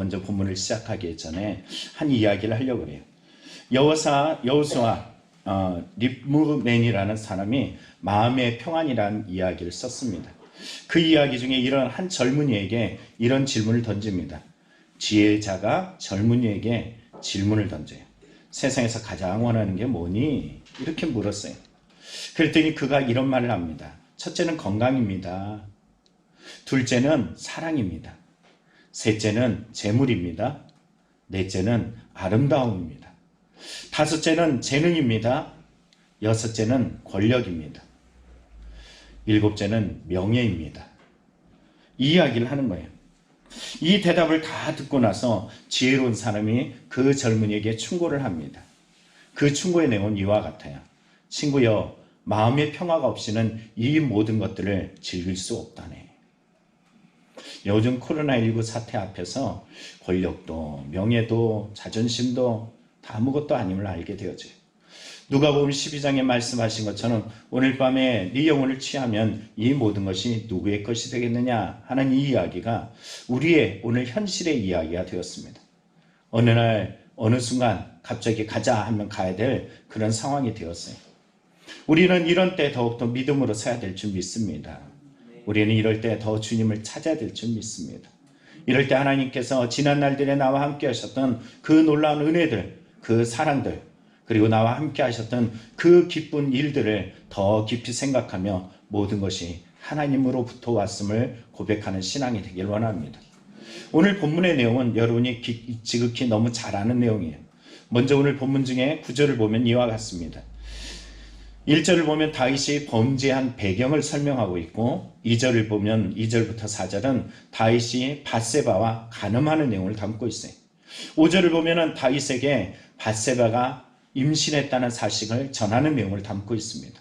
먼저 본문을 시작하기 전에 한 이야기를 하려고 그래요. 여호사 여호수아 어, 립무맨이라는 사람이 마음의 평안이라는 이야기를 썼습니다. 그 이야기 중에 이런 한 젊은이에게 이런 질문을 던집니다. 지혜자가 젊은이에게 질문을 던져요. 세상에서 가장 원하는 게 뭐니? 이렇게 물었어요. 그랬더니 그가 이런 말을 합니다. 첫째는 건강입니다. 둘째는 사랑입니다. 셋째는 재물입니다. 넷째는 아름다움입니다. 다섯째는 재능입니다. 여섯째는 권력입니다. 일곱째는 명예입니다. 이 이야기를 하는 거예요. 이 대답을 다 듣고 나서 지혜로운 사람이 그 젊은이에게 충고를 합니다. 그 충고의 내용은 이와 같아요. 친구여, 마음의 평화가 없이는 이 모든 것들을 즐길 수 없다네. 요즘 코로나19 사태 앞에서 권력도, 명예도, 자존심도 다 아무것도 아님을 알게 되어져요. 누가 보면 12장에 말씀하신 것처럼 오늘 밤에 네 영혼을 취하면 이 모든 것이 누구의 것이 되겠느냐 하는 이 이야기가 우리의 오늘 현실의 이야기가 되었습니다. 어느 날 어느 순간 갑자기 가자 하면 가야 될 그런 상황이 되었어요. 우리는 이런 때 더욱더 믿음으로 서야 될 줄 믿습니다. 우리는 이럴 때 더 주님을 찾아야 될 줄 믿습니다. 이럴 때 하나님께서 지난 날들에 나와 함께 하셨던 그 놀라운 은혜들, 그 사랑들, 그리고 나와 함께 하셨던 그 기쁜 일들을 더 깊이 생각하며 모든 것이 하나님으로부터 왔음을 고백하는 신앙이 되길 원합니다. 오늘 본문의 내용은 여러분이 기, 지극히 너무 잘 아는 내용이에요. 먼저 오늘 본문 중에 구절을 보면 이와 같습니다. 1절을 보면 다윗이 범죄한 배경을 설명하고 있고 2절을 보면 2절부터 4절은 다윗이 바세바와 간음하는 내용을 담고 있어요. 5절을 보면은 다윗에게 바세바가 임신했다는 사실을 전하는 내용을 담고 있습니다.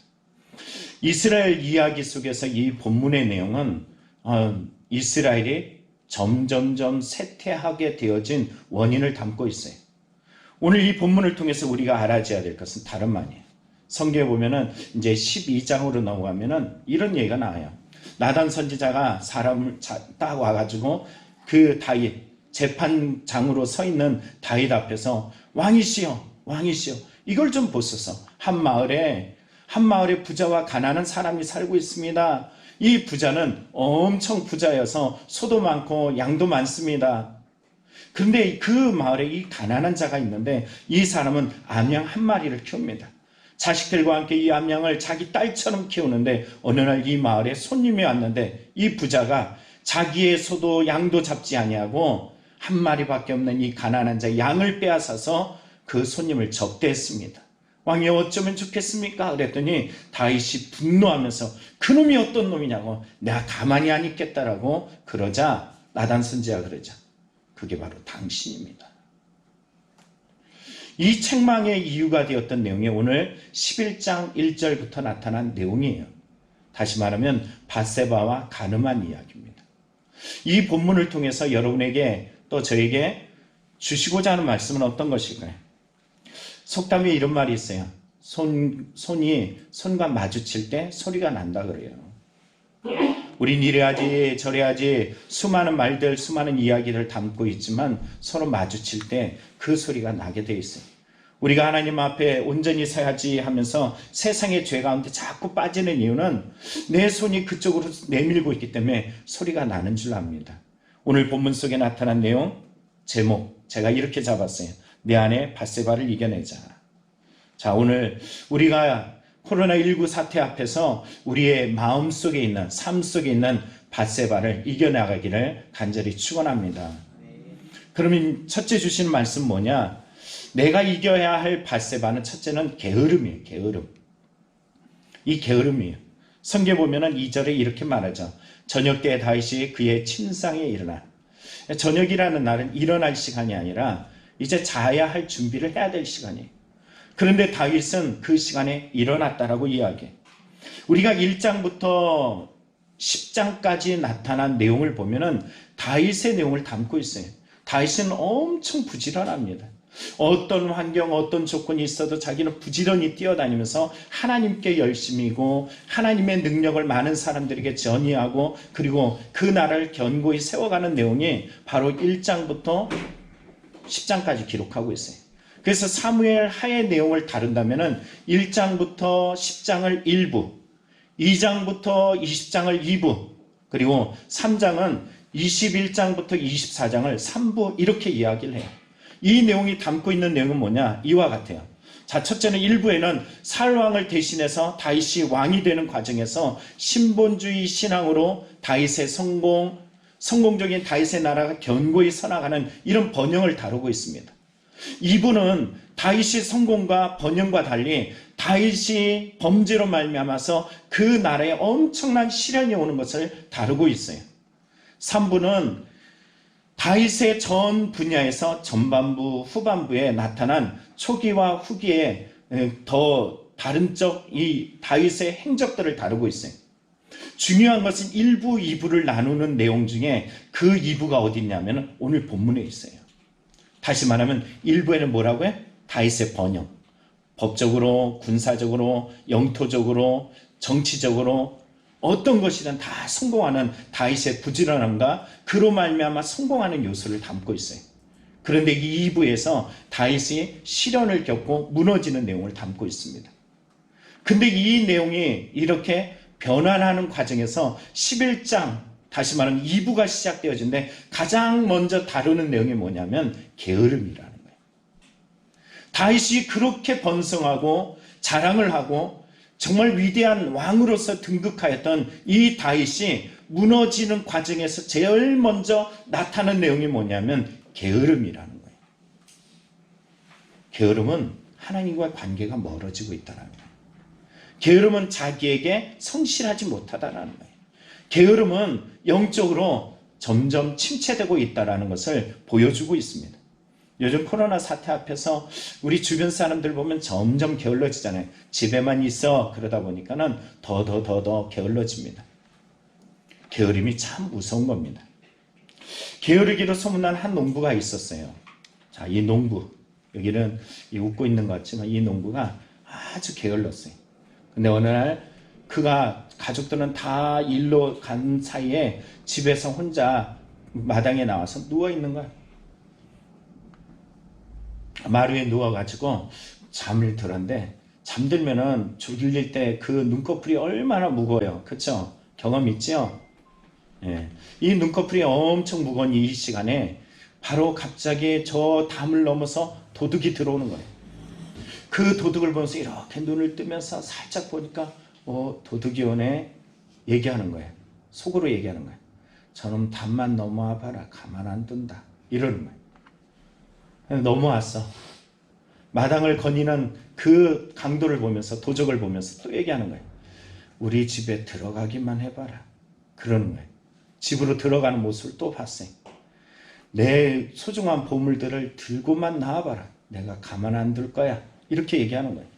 이스라엘 이야기 속에서 이 본문의 내용은 어, 이스라엘이 점점점 쇠퇴하게 되어진 원인을 담고 있어요. 오늘 이 본문을 통해서 우리가 알아줘야 될 것은 다름 아니에요. 성경에 보면은 이제 12장으로 넘어가면은 이런 얘기가 나와요. 나단 선지자가 사람을 딱 와가지고 그 다윗 재판장으로 서 있는 다윗 앞에서 왕이시여 왕이시여 이걸 좀 보소서 한 마을에 한 마을에 부자와 가난한 사람이 살고 있습니다. 이 부자는 엄청 부자여서 소도 많고 양도 많습니다. 그런데 그 마을에 이 가난한 자가 있는데 이 사람은 암양 한 마리를 키웁니다. 자식들과 함께 이 암양을 자기 딸처럼 키우는데 어느 날 이 마을에 손님이 왔는데 이 부자가 자기의 소도 양도 잡지 아니하고 한 마리밖에 없는 이 가난한 자 양을 빼앗아서 그 손님을 접대했습니다. 왕이 어쩌면 좋겠습니까? 그랬더니 다윗이 분노하면서 그놈이 어떤 놈이냐고 내가 가만히 안 있겠다라고 그러자 나단 선지가 그러자 그게 바로 당신입니다. 이 책망의 이유가 되었던 내용이 오늘 11장 1절부터 나타난 내용이에요. 다시 말하면 바세바와 가늠한 이야기입니다. 이 본문을 통해서 여러분에게 또 저에게 주시고자 하는 말씀은 어떤 것일까요? 속담에 이런 말이 있어요. 손, 손이 손과 마주칠 때 소리가 난다 그래요. 우린 이래야지 저래야지 수많은 말들 수많은 이야기를 담고 있지만 서로 마주칠 때 그 소리가 나게 돼 있어요. 우리가 하나님 앞에 온전히 서야지 하면서 세상의 죄 가운데 자꾸 빠지는 이유는 내 손이 그쪽으로 내밀고 있기 때문에 소리가 나는 줄 압니다. 오늘 본문 속에 나타난 내용 제목 제가 이렇게 잡았어요. 내 안에 바세바를 이겨내자. 자, 오늘 우리가 코로나19 사태 앞에서 우리의 마음 속에 있는, 삶 속에 있는 바세바를 이겨나가기를 간절히 축원합니다. 그러면 첫째 주시는 말씀 뭐냐? 내가 이겨야 할 바세바는 첫째는 게으름이에요. 게으름. 이 게으름이에요. 성경 보면은 2절에 이렇게 말하죠. 저녁 때 다윗이 그의 침상에 일어나. 저녁이라는 날은 일어날 시간이 아니라 이제 자야 할 준비를 해야 될 시간이에요. 그런데 다윗은 그 시간에 일어났다라고 이야기해. 우리가 1장부터 10장까지 나타난 내용을 보면은 다윗의 내용을 담고 있어요. 다윗은 엄청 부지런합니다. 어떤 환경, 어떤 조건이 있어도 자기는 부지런히 뛰어다니면서 하나님께 열심이고 하나님의 능력을 많은 사람들에게 전이하고 그리고 그 나라를 견고히 세워가는 내용이 바로 1장부터 10장까지 기록하고 있어요. 그래서 사무엘 하의 내용을 다룬다면은 1장부터 10장을 1부, 2장부터 20장을 2부, 그리고 3장은 21장부터 24장을 3부 이렇게 이야기를 해요. 이 내용이 담고 있는 내용은 뭐냐? 이와 같아요. 자, 첫째는 1부에는 살왕을 대신해서 다윗이 왕이 되는 과정에서 신본주의 신앙으로 다윗의 성공, 성공적인 다윗의 나라가 견고히 서나가는 이런 번영을 다루고 있습니다. 2부는 다윗의 성공과 번영과 달리 다윗이 범죄로 말미암아서 그 나라에 엄청난 시련이 오는 것을 다루고 있어요. 3부는 다윗의 전 분야에서 전반부, 후반부에 나타난 초기와 후기에 더 다른 쪽이 다윗의 행적들을 다루고 있어요. 중요한 것은 1부, 2부를 나누는 내용 중에 그 2부가 어디 있냐면 오늘 본문에 있어요. 다시 말하면 1부에는 뭐라고 해? 다윗의 번영. 법적으로, 군사적으로, 영토적으로, 정치적으로 어떤 것이든 다 성공하는 다윗의 부지런함과 그로 말미암아 성공하는 요소를 담고 있어요. 그런데 이 2부에서 다윗이 시련을 겪고 무너지는 내용을 담고 있습니다. 근데 이 내용이 이렇게 변환하는 과정에서 11장 다시 말하면 2부가 시작되어진데 가장 먼저 다루는 내용이 뭐냐면 게으름이라는 거예요. 다윗이 그렇게 번성하고 자랑을 하고 정말 위대한 왕으로서 등극하였던 이 다윗이 무너지는 과정에서 제일 먼저 나타나는 내용이 뭐냐면 게으름이라는 거예요. 게으름은 하나님과 관계가 멀어지고 있다는 거예요. 게으름은 자기에게 성실하지 못하다라는 거예요. 게으름은 영적으로 점점 침체되고 있다라는 것을 보여주고 있습니다. 요즘 코로나 사태 앞에서 우리 주변 사람들 보면 점점 게을러지잖아요. 집에만 있어 그러다 보니까는 더 더 더 더 게을러집니다. 게으름이 참 무서운 겁니다. 게으르기로 소문난 한 농부가 있었어요. 자, 이 농부 여기는 웃고 있는 것 같지만 이 농부가 아주 게을렀어요. 근데 어느 날 그가 가족들은 다 일로 간 사이에 집에서 혼자 마당에 나와서 누워 있는 거야. 마루에 누워가지고 잠을 들었는데 잠들면은 졸릴 때 그 눈꺼풀이 얼마나 무거워요. 그쵸? 경험 있죠? 예. 이 눈꺼풀이 엄청 무거운 이 시간에 바로 갑자기 저 담을 넘어서 도둑이 들어오는 거예요. 그 도둑을 보면서 이렇게 눈을 뜨면서 살짝 보니까 어, 도둑이 오네 얘기하는 거예요. 속으로 얘기하는 거예요. 저놈 담만 넘어와 봐라. 가만 안 둔다. 이러는 거예요. 넘어왔어. 마당을 거니는 그 강도를 보면서 도적을 보면서 또 얘기하는 거예요. 우리 집에 들어가기만 해봐라. 그러는 거예요. 집으로 들어가는 모습을 또 봤어요. 내 소중한 보물들을 들고만 나와봐라. 내가 가만 안 둘 거야. 이렇게 얘기하는 거예요.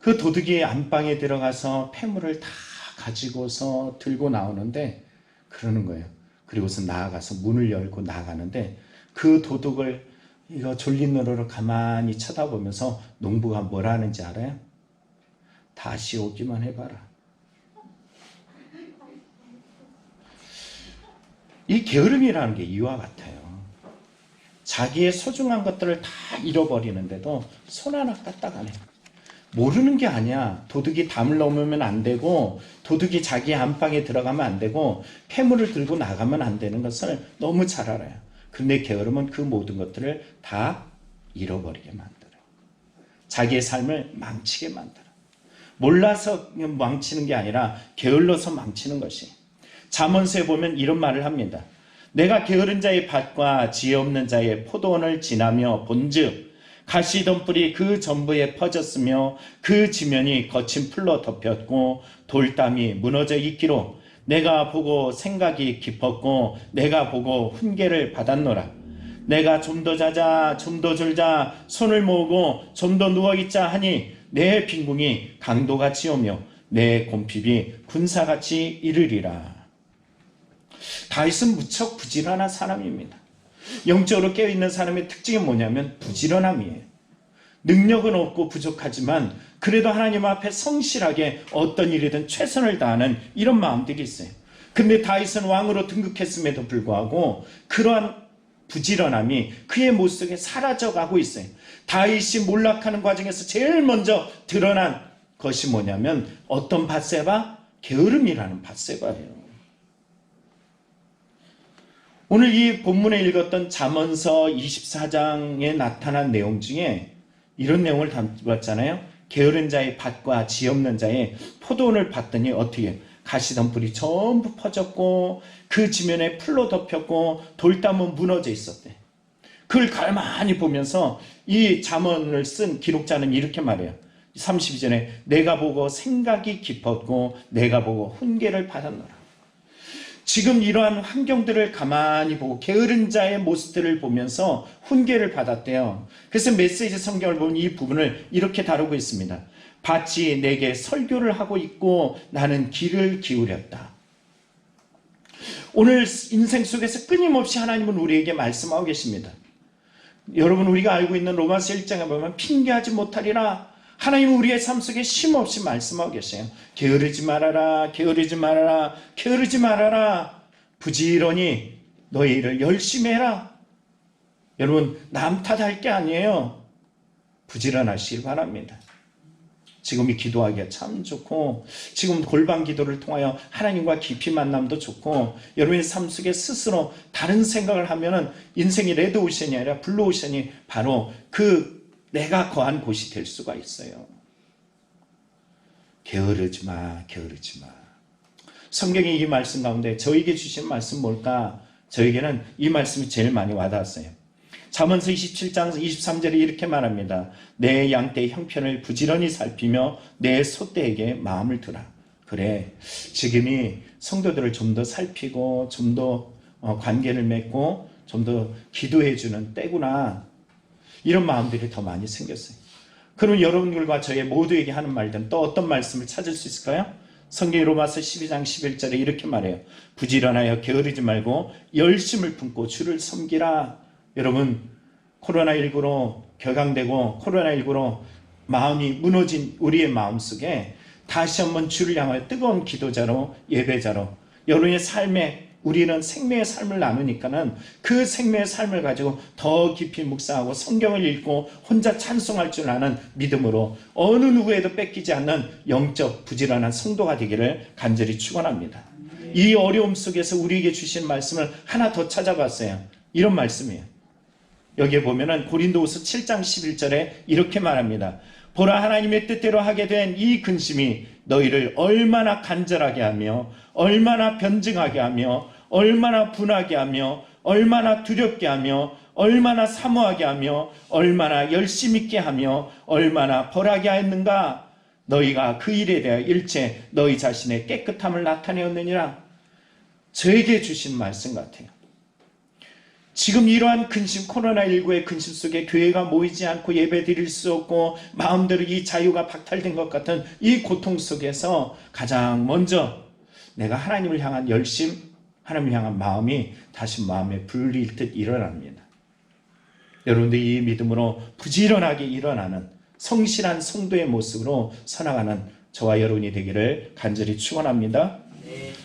그 도둑이 안방에 들어가서 폐물을 다 가지고서 들고 나오는데 그러는 거예요. 그리고서 나아가서 문을 열고 나가는데 그 도둑을 이거 졸린 눈으로 가만히 쳐다보면서 농부가 뭐라 하는지 알아요? 다시 오기만 해봐라. 이 게으름이라는 게 이와 같아요. 자기의 소중한 것들을 다 잃어버리는데도 손 하나 까딱 안 해요. 모르는 게 아니야. 도둑이 담을 넘으면 안 되고, 도둑이 자기 안방에 들어가면 안 되고, 폐물을 들고 나가면 안 되는 것을 너무 잘 알아요. 근데 게으름은 그 모든 것들을 다 잃어버리게 만들어요. 자기의 삶을 망치게 만들어요. 몰라서 망치는 게 아니라 게을러서 망치는 것이. 잠언서에 보면 이런 말을 합니다. 내가 게으른 자의 밭과 지혜 없는 자의 포도원을 지나며 본즉 가시던 뿔이 그 전부에 퍼졌으며 그 지면이 거친 풀로 덮였고 돌담이 무너져 있기로 내가 보고 생각이 깊었고 내가 보고 훈계를 받았노라. 내가 좀 더 자자 좀 더 졸자 손을 모으고 좀 더 누워 있자 하니 내 빈궁이 강도같이 오며 내 곰핍이 군사같이 이르리라. 다윗은 무척 부지런한 사람입니다. 영적으로 깨어있는 사람의 특징이 뭐냐면 부지런함이에요. 능력은 없고 부족하지만 그래도 하나님 앞에 성실하게 어떤 일이든 최선을 다하는 이런 마음들이 있어요. 근데 다윗은 왕으로 등극했음에도 불구하고 그러한 부지런함이 그의 모습 속에 사라져가고 있어요. 다윗이 몰락하는 과정에서 제일 먼저 드러난 것이 뭐냐면 어떤 바세바? 게으름이라는 바세바예요. 오늘 이 본문에 읽었던 잠언서 24장에 나타난 내용 중에 이런 내용을 담았잖아요. 게으른 자의 밭과 지 없는 자의 포도원을 봤더니 어떻게 가시덤불이 전부 퍼졌고 그 지면에 풀로 덮였고 돌담은 무너져 있었대. 그걸 가만히 보면서 이 잠언을 쓴 기록자는 이렇게 말해요. 32절에 내가 보고 생각이 깊었고 내가 보고 훈계를 받았노라. 지금 이러한 환경들을 가만히 보고 게으른 자의 모습들을 보면서 훈계를 받았대요. 그래서 메시지 성경을 보면 이 부분을 이렇게 다루고 있습니다. 밭이 내게 설교를 하고 있고 나는 귀를 기울였다. 오늘 인생 속에서 끊임없이 하나님은 우리에게 말씀하고 계십니다. 여러분 우리가 알고 있는 로마서 1장에 보면 핑계하지 못하리라 하나님은 우리의 삶 속에 쉼없이 말씀하고 계세요. 게으르지 말아라, 게으르지 말아라, 게으르지 말아라. 부지런히 너의 일을 열심히 해라. 여러분 남 탓할 게 아니에요. 부지런하시길 바랍니다. 지금이 기도하기가 참 좋고 지금 골방 기도를 통하여 하나님과 깊이 만남도 좋고 여러분의 삶 속에 스스로 다른 생각을 하면은 인생이 레드오션이 아니라 블루오션이 바로 그 내가 거한 곳이 될 수가 있어요. 게으르지 마, 게으르지 마. 성경의 이 말씀 가운데 저에게 주신 말씀 뭘까? 저에게는 이 말씀이 제일 많이 와닿았어요. 잠언서 27장 23절에 이렇게 말합니다. 내 양떼의 형편을 부지런히 살피며 내 소떼에게 마음을 두라. 그래, 지금이 성도들을 좀 더 살피고 좀 더 관계를 맺고 좀 더 기도해주는 때구나. 이런 마음들이 더 많이 생겼어요. 그럼 여러분들과 저의 모두에게 하는 말들은 또 어떤 말씀을 찾을 수 있을까요? 성경 로마서 12장 11절에 이렇게 말해요. 부지런하여 게으르지 말고 열심을 품고 주를 섬기라. 여러분 코로나19로 격앙되고 코로나19로 마음이 무너진 우리의 마음 속에 다시 한번 주를 향하여 뜨거운 기도자로 예배자로 여러분의 삶에 우리는 생명의 삶을 나누니까는 그 생명의 삶을 가지고 더 깊이 묵상하고 성경을 읽고 혼자 찬송할 줄 아는 믿음으로 어느 누구에도 뺏기지 않는 영적 부지런한 성도가 되기를 간절히 축원합니다. 이 어려움 속에서 우리에게 주신 말씀을 하나 더 찾아봤어요. 이런 말씀이에요. 여기에 보면은 고린도후서 7장 11절에 이렇게 말합니다. 보라 하나님의 뜻대로 하게 된 이 근심이 너희를 얼마나 간절하게 하며 얼마나 변증하게 하며 얼마나 분하게 하며 얼마나 두렵게 하며 얼마나 사모하게 하며 얼마나 열심 있게 하며 얼마나 벌하게 하였는가 너희가 그 일에 대하여 일체 너희 자신의 깨끗함을 나타내었느니라 저에게 주신 말씀 같아요. 지금 이러한 근심, 코로나19의 근심 속에 교회가 모이지 않고 예배 드릴 수 없고 마음대로 이 자유가 박탈된 것 같은 이 고통 속에서 가장 먼저 내가 하나님을 향한 열심, 하나님을 향한 마음이 다시 마음에 불릴 듯 일어납니다. 여러분들 이 믿음으로 부지런하게 일어나는 성실한 성도의 모습으로 살아가는 저와 여러분이 되기를 간절히 축원합니다.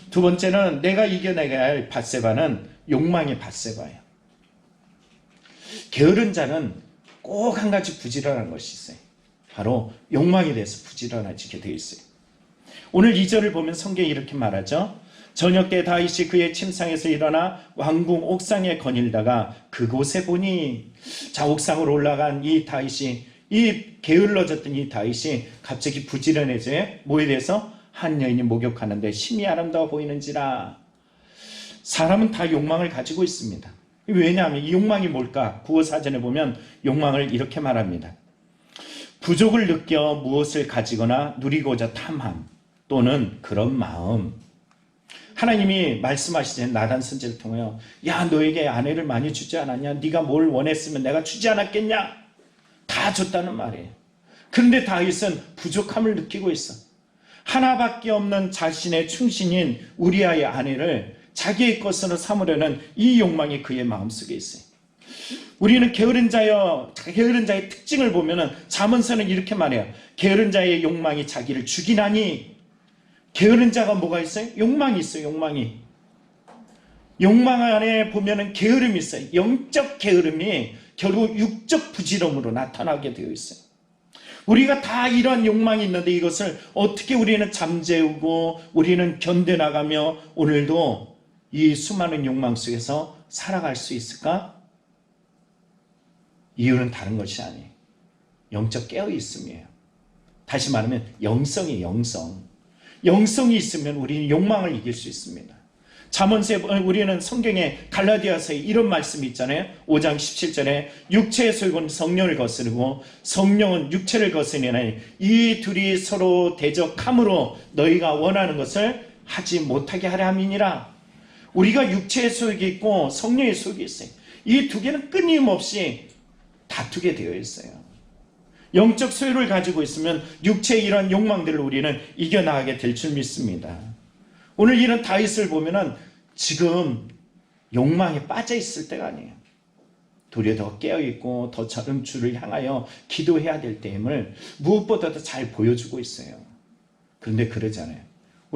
두 번째는 내가 이겨내야 할 바세바는 욕망의 바세바예요. 게으른 자는 꼭 한 가지 부지런한 것이 있어요. 바로 욕망에 대해서 부지런해지게 되어 있어요. 오늘 2절을 보면 성경이 이렇게 말하죠. 저녁 때 다윗이 그의 침상에서 일어나 왕궁 옥상에 거닐다가 그곳에 보니 자 옥상으로 올라간 이 다윗이 이 게을러졌던 이 다윗이 갑자기 부지런해져 뭐에 대해서 한 여인이 목욕하는데 심히 아름다워 보이는지라 사람은 다 욕망을 가지고 있습니다. 왜냐하면 이 욕망이 뭘까? 구어사전에 보면 욕망을 이렇게 말합니다. 부족을 느껴 무엇을 가지거나 누리고자 탐함 또는 그런 마음. 하나님이 말씀하시지 나단 선지를 통하여 야 너에게 아내를 많이 주지 않았냐? 네가 뭘 원했으면 내가 주지 않았겠냐? 다 줬다는 말이에요. 그런데 다윗은 부족함을 느끼고 있어. 하나밖에 없는 자신의 충신인 우리아의 아내를 자기의 것으로 삼으려는 이 욕망이 그의 마음속에 있어요. 우리는 게으른 자여 게으른 자의 특징을 보면은 잠언서는 이렇게 말해요. 게으른 자의 욕망이 자기를 죽이나니 게으른 자가 뭐가 있어요? 욕망이 있어요. 욕망이. 욕망 안에 보면은 게으름이 있어요. 영적 게으름이 결국 육적 부지런으로 나타나게 되어 있어요. 우리가 다 이러한 욕망이 있는데 이것을 어떻게 우리는 잠재우고 우리는 견뎌나가며 오늘도 이 수많은 욕망 속에서 살아갈 수 있을까? 이유는 다른 것이 아니에요. 영적 깨어있음이에요. 다시 말하면 영성이 영성. 영성이 있으면 우리는 욕망을 이길 수 있습니다. 잠언세 우리는 성경에 갈라디아서에 이런 말씀이 있잖아요. 5장 17절에 육체의 소욕은 성령을 거스르고 성령은 육체를 거스르니 이 둘이 서로 대적함으로 너희가 원하는 것을 하지 못하게 하려 함이니라. 우리가 육체의 소욕이 있고 성령의 소욕이 있어요. 이 두 개는 끊임없이 다투게 되어 있어요. 영적 소유를 가지고 있으면 육체의 이런 욕망들을 우리는 이겨나가게 될 줄 믿습니다. 오늘 이런 다윗을 보면은 지금 욕망에 빠져 있을 때가 아니에요. 도리어 더 깨어 있고 더 저런 주를 향하여 기도해야 될 때임을 무엇보다도 잘 보여주고 있어요. 그런데 그러잖아요.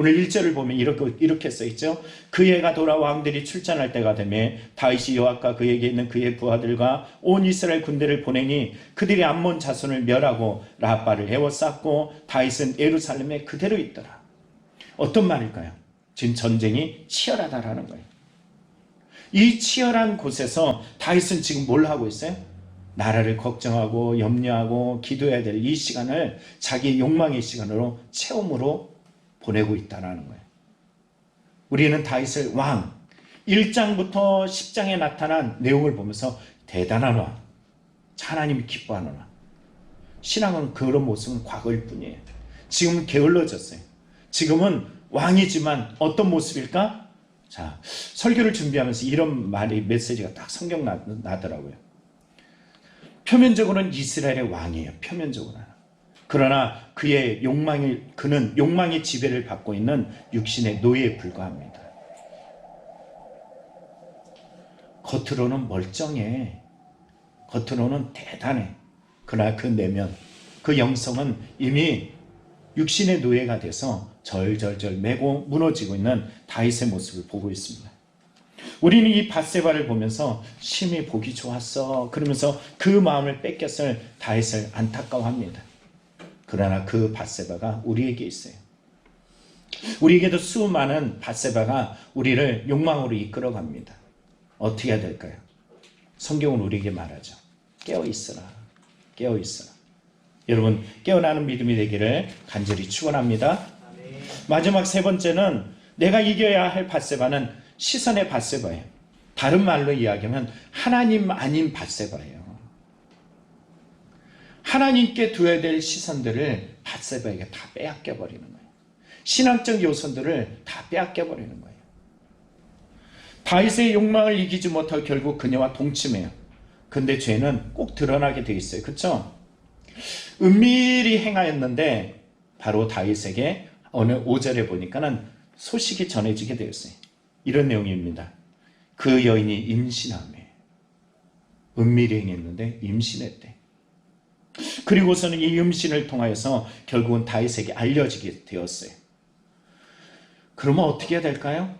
오늘 1절을 보면 이렇게, 이렇게 써 있죠. 그 해가 돌아 왕들이 출전할 때가 되매 다윗이 여호와과 그에게 있는 그의 부하들과 온 이스라엘 군대를 보내니 그들이 암몬 자손을 멸하고 라빠를 에워쌌고 다윗은 예루살렘에 그대로 있더라. 어떤 말일까요? 지금 전쟁이 치열하다라는 거예요. 이 치열한 곳에서 다윗은 지금 뭘 하고 있어요? 나라를 걱정하고 염려하고 기도해야 될 이 시간을 자기 욕망의 시간으로 체험으로 보내고 있다라는 거예요. 우리는 다윗을 왕 1장부터 10장에 나타난 내용을 보면서 대단한 왕, 하나님이 기뻐하는 왕. 신앙은 그런 모습은 과거일 뿐이에요. 지금은 게을러졌어요. 지금은 왕이지만 어떤 모습일까? 자, 설교를 준비하면서 이런 말이 메시지가 딱 성경 나, 나더라고요. 표면적으로는 이스라엘의 왕이에요. 표면적으로는. 그러나 그의 욕망이 그는 욕망의 지배를 받고 있는 육신의 노예에 불과합니다. 겉으로는 멀쩡해. 겉으로는 대단해. 그러나 그 내면 그 영성은 이미 육신의 노예가 돼서 절절절 매고 무너지고 있는 다윗의 모습을 보고 있습니다. 우리는 이 바세바를 보면서 심히 보기 좋았어. 그러면서 그 마음을 뺏겼을 다윗을 안타까워합니다. 그러나 그 바세바가 우리에게 있어요. 우리에게도 수많은 바세바가 우리를 욕망으로 이끌어 갑니다. 어떻게 해야 될까요? 성경은 우리에게 말하죠. 깨어 있어라. 깨어 있어라. 여러분 깨어나는 믿음이 되기를 간절히 축원합니다. 마지막 세 번째는 내가 이겨야 할 바세바는 시선의 바세바예요. 다른 말로 이야기하면 하나님 아닌 바세바예요. 하나님께 두어야 될 시선들을 바세바에게 다 빼앗겨 버리는 거예요. 신앙적 요소들을 다 빼앗겨 버리는 거예요. 다윗의 욕망을 이기지 못하고 결국 그녀와 동침해요. 근데 죄는 꼭 드러나게 돼 있어요. 그렇죠? 은밀히 행하였는데 바로 다윗에게 어느 5절에 보니까는 소식이 전해지게 되었어요. 이런 내용입니다. 그 여인이 임신함에 은밀히 행했는데 임신했대. 그리고서는 이 임신을 통하여서 결국은 다윗에게 알려지게 되었어요. 그러면 어떻게 해야 될까요?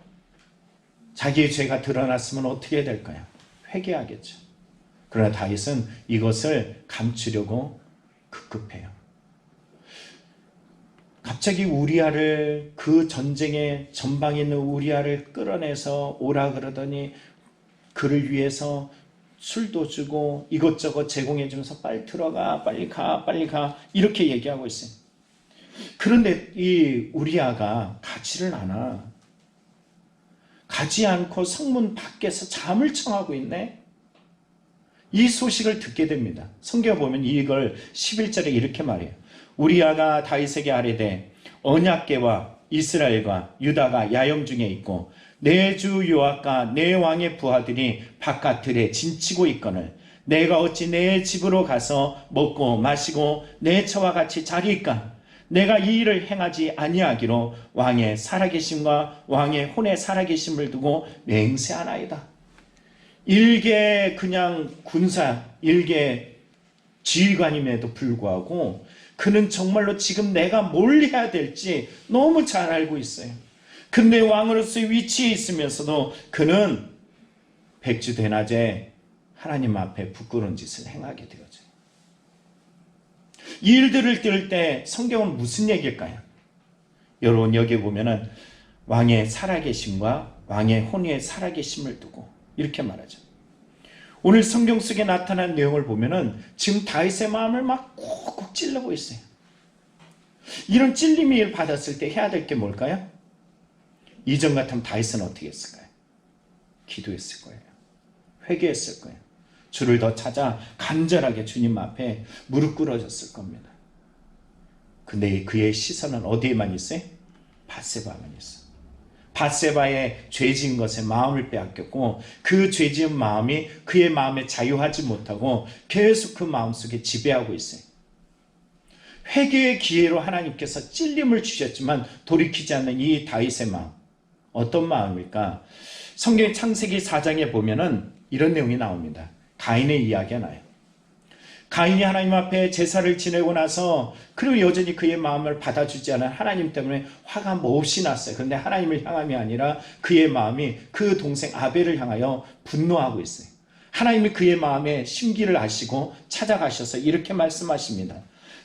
자기의 죄가 드러났으면 어떻게 해야 될까요? 회개하겠죠. 그러나 다윗은 이것을 감추려고 급급해요. 갑자기 우리아를 그 전쟁의 전방에 있는 우리아를 끌어내서 오라 그러더니 그를 위해서 술도 주고 이것저것 제공해 주면서 빨리 들어가 빨리 가 빨리 가 이렇게 얘기하고 있어요. 그런데 이 우리아가 가지를 않아. 가지 않고 성문 밖에서 잠을 청하고 있네. 이 소식을 듣게 됩니다. 성경 보면 이걸 11절에 이렇게 말해요. 우리아가 다윗에게 아뢰되 언약계와 이스라엘과 유다가 야영 중에 있고 내 주 요압과 내 왕의 부하들이 바깥들에 진치고 있거늘 내가 어찌 내 집으로 가서 먹고 마시고 내 처와 같이 자리일까 내가 이 일을 행하지 아니하기로 왕의 살아계심과 왕의 혼의 살아계심을 두고 맹세하나이다. 일개 그냥 군사, 일개 지휘관임에도 불구하고 그는 정말로 지금 내가 뭘 해야 될지 너무 잘 알고 있어요. 근데 왕으로서의 위치에 있으면서도 그는 백주 대낮에 하나님 앞에 부끄러운 짓을 행하게 되어져요. 이 일들을 뜰때 성경은 무슨 얘기일까요? 여러분 여기 보면은 왕의 살아계심과 왕의 혼의 살아계심을 두고 이렇게 말하죠. 오늘 성경 속에 나타난 내용을 보면은 지금 다윗의 마음을 막 콕콕 찔르고 있어요. 이런 찔림을 받았을 때 해야 될 게 뭘까요? 이전 같으면 다윗은 어떻게 했을까요? 기도했을 거예요. 회개했을 거예요. 주를 더 찾아 간절하게 주님 앞에 무릎 꿇어졌을 겁니다. 근데 그의 시선은 어디에만 있어요? 바세바만 있어. 바세바의 죄진 것에 마음을 빼앗겼고 그 죄지은 마음이 그의 마음에 자유하지 못하고 계속 그 마음속에 지배하고 있어요. 회개의 기회로 하나님께서 찔림을 주셨지만 돌이키지 않는 이 다윗의 마음 어떤 마음일까? 성경 창세기 4장에 보면은 이런 내용이 나옵니다. 가인의 이야기가 나요. 가인이 하나님 앞에 제사를 지내고 나서 그리고 여전히 그의 마음을 받아주지 않은 하나님 때문에 화가 몹시 났어요. 그런데 하나님을 향함이 아니라 그의 마음이 그 동생 아벨을 향하여 분노하고 있어요. 하나님이 그의 마음에 심기를 아시고 찾아가셔서 이렇게 말씀하십니다.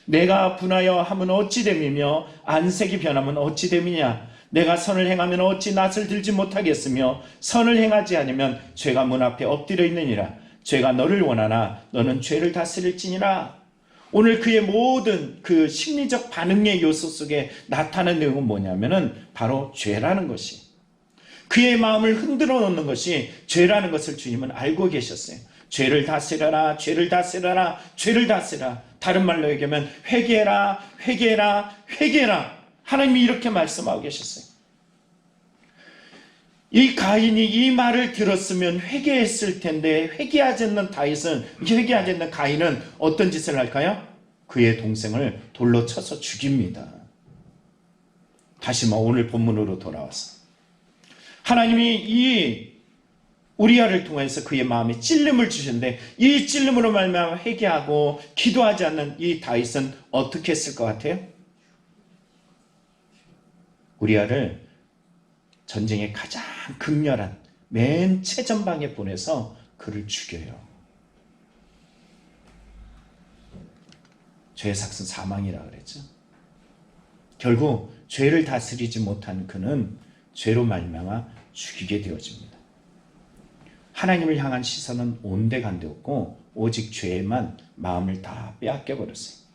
내가 분하여 함은 어찌 됨이며 안색이 변하면 어찌 됨이냐 내가 선을 행하면 어찌 낯을 들지 못하겠으며 선을 행하지 않으면 죄가 문 앞에 엎드려 있느니라 죄가 너를 원하나 너는 죄를 다스릴지니라 오늘 그의 모든 그 심리적 반응의 요소 속에 나타나는 내용은 뭐냐면은 바로 죄라는 것이 그의 마음을 흔들어 놓는 것이 죄라는 것을 주님은 알고 계셨어요. 죄를 다스려라, 죄를 다스려라, 죄를 다스려라. 다른 말로 얘기하면 회개해라, 회개해라, 회개해라. 하나님이 이렇게 말씀하고 계셨어요. 이 가인이 이 말을 들었으면 회개했을 텐데 회개하지 않는 다윗은 회개하지 않는 가인은 어떤 짓을 할까요? 그의 동생을 돌로 쳐서 죽입니다. 다시 뭐 오늘 본문으로 돌아와서 하나님이 이 우리아를 통해서 그의 마음에 찔림을 주셨는데 이 찔림으로 말미암아 회개하고 기도하지 않는 이 다윗은 어떻게 했을 것 같아요? 우리아를 전쟁의 가장 극렬한 맨 최전방에 보내서 그를 죽여요. 죄의 삭은 사망이라 그랬죠. 결국 죄를 다스리지 못한 그는 죄로 말미암아 죽이게 되어집니다. 하나님을 향한 시선은 온데간데 없고 오직 죄에만 마음을 다 빼앗겨 버렸어요.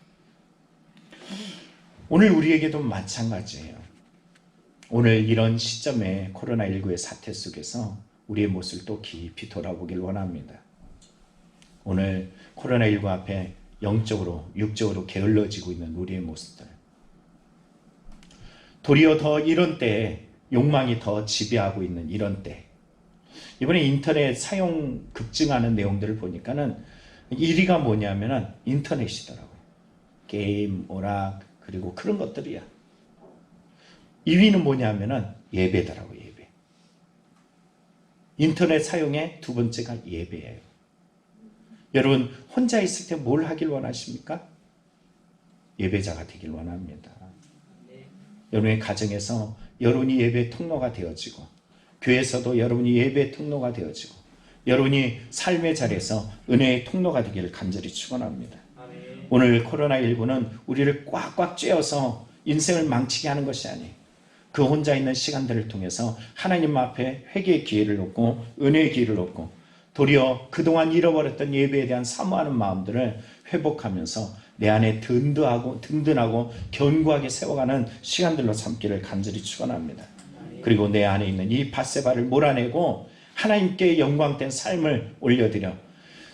오늘 우리에게도 마찬가지예요. 오늘 이런 시점에 코로나19의 사태 속에서 우리의 모습을 또 깊이 돌아보길 원합니다. 오늘 코로나19 앞에 영적으로, 육적으로 게을러지고 있는 우리의 모습들. 도리어 더 이런 때에 욕망이 더 지배하고 있는 이런 때. 이번에 인터넷 사용 급증하는 내용들을 보니까는 1위가 뭐냐면은 인터넷이더라고요. 게임, 오락, 그리고 그런 것들이야. 2위는 뭐냐면은 예배더라고요, 예배. 인터넷 사용의 두 번째가 예배예요. 여러분, 혼자 있을 때 뭘 하길 원하십니까? 예배자가 되길 원합니다. 여러분의 가정에서 여러분이 예배 통로가 되어지고, 교회에서도 여러분이 예배 통로가 되어지고, 여러분이 삶의 자리에서 은혜의 통로가 되기를 간절히 축원합니다. 오늘 코로나19는 우리를 꽉꽉 쬐어서 인생을 망치게 하는 것이 아니에요. 그 혼자 있는 시간들을 통해서 하나님 앞에 회개의 기회를 얻고 은혜의 기회를 얻고 도리어 그동안 잃어버렸던 예배에 대한 사모하는 마음들을 회복하면서 내 안에 든든하고 든든하고 견고하게 세워가는 시간들로 삼기를 간절히 축원합니다. 그리고 내 안에 있는 이 바세바를 몰아내고 하나님께 영광된 삶을 올려드려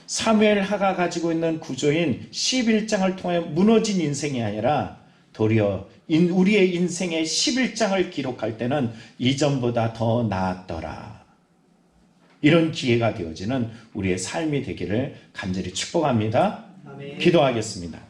사무엘 하가 가지고 있는 구조인 11장을 통해 무너진 인생이 아니라 도리어 우리의 인생의 11장을 기록할 때는 이전보다 더 나았더라. 이런 기회가 되어지는 우리의 삶이 되기를 간절히 축복합니다. 아멘. 기도하겠습니다.